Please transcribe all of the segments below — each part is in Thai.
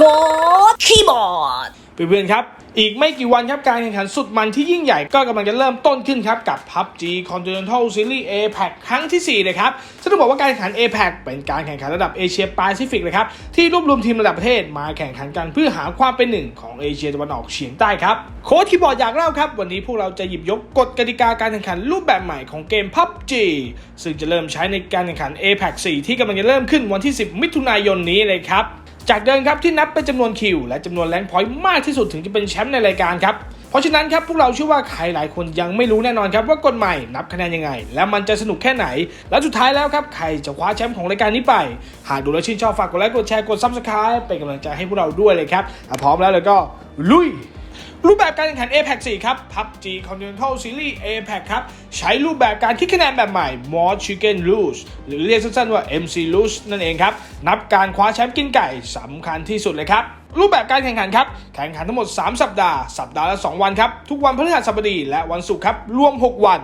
โค้ดคีย์บอร์ดเพื่อนๆครับ อีกไม่กี่วันครับการแข่งขันสุดมันที่ยิ่งใหญ่ก็กำลังจะเริ่มต้นขึ้นครับ กับ PUBG Continental Series APAC ครั้งที่4เลยครับ ซึ่งต้องบอกว่าการแข่งขัน APAC เป็นการแข่งขันระดับเอเชียแปซิฟิกเลยครับ ที่รวบรวมทีมระดับประเทศมาแข่งขันกันเพื่อหาความเป็นหนึ่งของเอเชียตะวันออกเฉียงใต้ครับ โค้ชคีย์บอร์ดอยากเล่าครับ วันนี้พวกเราจะหยิบยกกฎกติกาการแข่งขันรูปแบบใหม่ของเกม PUBG ซึ่งจะเริ่มใช้ในการแข่งขัน APAC 4 ที่กำลังจะเริ่มขึ้นวันที่ 10 มิถุนายนนี้เลยครับ จากเดิมครับที่นับเป็นจำนวนคิว และจำนวนแรงค์พอยต์มากที่สุดถึงจะเป็นแชมป์ในรายการครับเพราะฉะนั้นครับพวกเราเชื่อว่าใครหลายคนยังไม่รู้แน่นอนครับว่ากฎใหม่นับคะแนนยังไง และมันจะสนุกแค่ไหน และสุดท้ายแล้วครับใครจะคว้าแชมป์ของรายการนี้ไป หากดูแล้วชื่นชอบฝากกดไลค์กดแชร์กดซับสไครป์เป็นกำลังใจให้พวกเราด้วยเลยครับอะพร้อมแล้วเลยก็ลุย รูปแบบการแข่งขัน APEC 4 ครับ PUBG Continental Series APEC ครับ ใช้รูปแบบการคิดคะแนนแบบใหม่ More Chicken Lose หรือเรียกสั้นๆว่า MC Lose นั่นเองครับ นับการคว้าแชมป์กินไก่สำคัญที่สุดเลยครับรูปแบบการแข่งขันครับ แข่งขันทั้งหมด 3 สัปดาห์ สัปดาห์ละ 2 วันครับ ทุกวันพฤหัสบดีและวันศุกร์ครับ รวม 6 วัน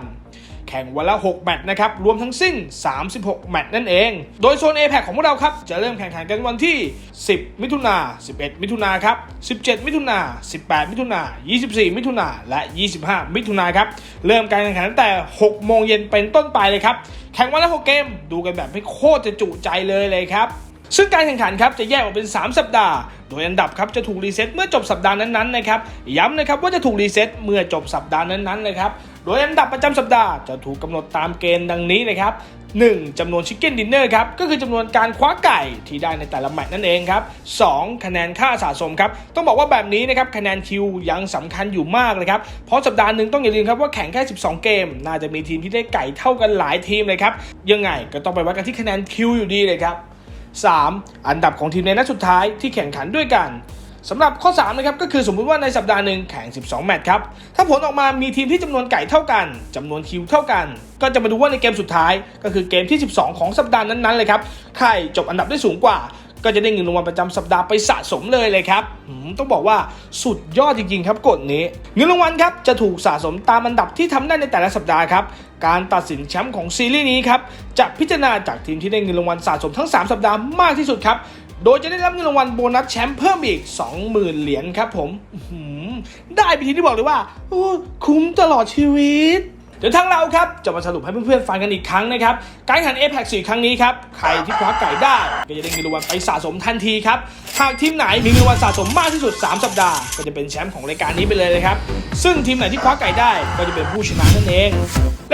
แข่งวันละ 6 แมตช์นะครับ รวมทั้งสิ้น 36 แมตช์นั่นเอง โดยโซน APAC ของพวกเราครับ จะเริ่มแข่งขันกันวันที่ 10 มิถุนา 11 มิถุนาครับ 17 มิถุนา 18 มิถุนา 24 มิถุนาและ 25 มิถุนาครับ เริ่มการแข่งขันตั้งแต่ 6 โมงเย็นเป็นต้นไปเลยครับ แข่งวันละ 6 เกม ดูกันแบบไม่โคตรจะจุใจเลยเลยครับซึ่งการแข่งขันครับจะแยกออกเป็น 3 สัปดาห์ โดยอันดับครับจะถูกรีเซ็ตเมื่อจบสัปดาห์นั้นๆนะครับ ย้ำนะครับว่าจะถูกรีเซ็ตเมื่อจบสัปดาห์นั้นๆนะครับ โดยอันดับประจำสัปดาห์จะถูกกำหนดตามเกณฑ์ดังนี้เลยครับ 1. จำนวนชิคเก้นดินเนอร์ครับก็คือจำนวนการคว้าไก่ที่ได้ในแต่ละแมตช์นั่นเองครับ 2. คะแนนค่าสะสมครับต้องบอกว่าแบบนี้นะครับคะแนนคิวยังสำคัญอยู่มากเลยครับเพราะสัปดาห์หนึ่งต้องอย่าลืมครับว่าแข่งแค่ 12 เกม น่าจะมีทีมที่ได้ไก่เท่ากันหลายทีมเลยครับยังไงก็ต้องไปวัดกันที่คะแนนคิวอยู่ดีเลยครับ 3. อันดับของทีมในนัดสุดท้ายที่แข่งขันด้วยกัน สำหรับข้อ3นะครับก็คือสมมุติว่าในสัปดาห์หนึ่งแข่ง 12 แมตช์ครับ ถ้าผลออกมามีทีมที่จำนวนไก่เท่ากันจำนวนคิวเท่ากัน ก็จะมาดูว่าในเกมสุดท้าย ก็คือเกมที่ 12 ของสัปดาห์นั้นๆเลยครับใครจบอันดับได้สูงกว่า ก็จะได้เงินรางวัลประจำสัปดาห์ไปสะสมเลยเลยครับต้องบอกว่าสุดยอดจริงๆครับกฎนี้ เงินรางวัลครับจะถูกสะสมตามอันดับที่ทำได้ในแต่ละสัปดาห์ครับการตัดสินแชมป์ของซีรีส์นี้ครับจะพิจารณาจากทีมที่ได้เงินรางวัลสะสมทั้ง 3 สัปดาห์มากที่สุดครับ โดยจะได้รับเงินรางวัลโบนัสแชมป์เพิ่มอีก 20,000 เหรียญครับผมได้ไปทีที่บอกเลยว่าคุ้มตลอดชีวิตเดี๋ยวทางเราครับจะมาสรุปให้เพื่อนๆฟังกันอีกครั้งนะครับการแข่งขัน APEC 4ครั้งนี้ครับใครที่คว้าไก่ได้ก็จะได้เงินรางวัลไปสะสมทันทีครับหากทีมไหนมีเงินรางวัลสะสมมากที่สุด 3 สัปดาห์ ก็จะเป็นแชมป์ของรายการนี้ไปเลยนะครับ ซึ่งทีมไหนที่คว้าไก่ได้ก็จะเป็นผู้ชนะนั่นเอง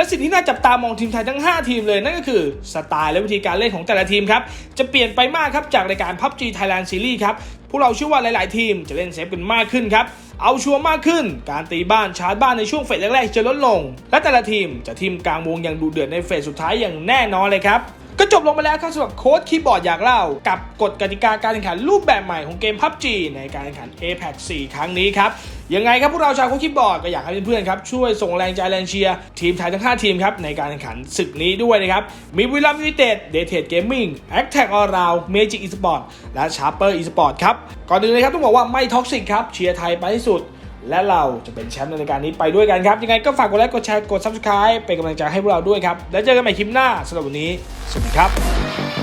และสิ่งที่น่าจับตามองทีมไทยทั้ง 5 ทีมเลยนั่นก็คือสไตล์และวิธีการเล่นของแต่ละทีมครับจะเปลี่ยนไปมากครับจากรายการ PUBG Thailand Series ครับพวกเราเชื่อว่าหลาย ๆ ทีมจะเล่นเซฟกันมากขึ้นครับ เอาชัวร์มากขึ้น การตีบ้านชาร์จบ้านในช่วงเฟสแรก ๆ จะลดลง และแต่ละทีมจะทีมกลางวงอย่างดูเดือดในเฟสสุดท้ายอย่างแน่นอนเลยครับ ก็จบลงไปแล้วครับสำหรับโค้ดคีย์บอร์ดอยากเล่า กับกฎกติกาการแข่งขันรูปแบบใหม่ของเกม PUBG ในการแข่งขัน APEC 4ครั้งนี้ครับ ยังไงครับพวกเราชาวโค้ดคีย์บอร์ดก็อยากให้เพื่อนๆครับช่วยส่งแรงใจแรงเชียร์ทีมไทยทั้ง 5 ทีมครับในการแข่งขันศึกนี้ด้วยนะครับ มีบุรีรัมยูไนเต็ดเดเทดเกมมิ่งแอคแท็กออราวเมจิกอีสปอร์ตและชาร์เปอร์อีสปอร์ตครับก่อนอื่นเลยครับต้องบอกว่าไม่ท็อกซิกครับเชียร์ไทยไปที่สุด และเราจะเป็นแชมป์ในรายการนี้ไปด้วยกันครับ ยังไงก็ฝากกดไลค์กดแชร์กด subscribe เป็นกำลังใจให้พวกเราด้วยครับ แล้วเจอกันใหม่คลิปหน้าสำหรับวันนี้ สวัสดีครับ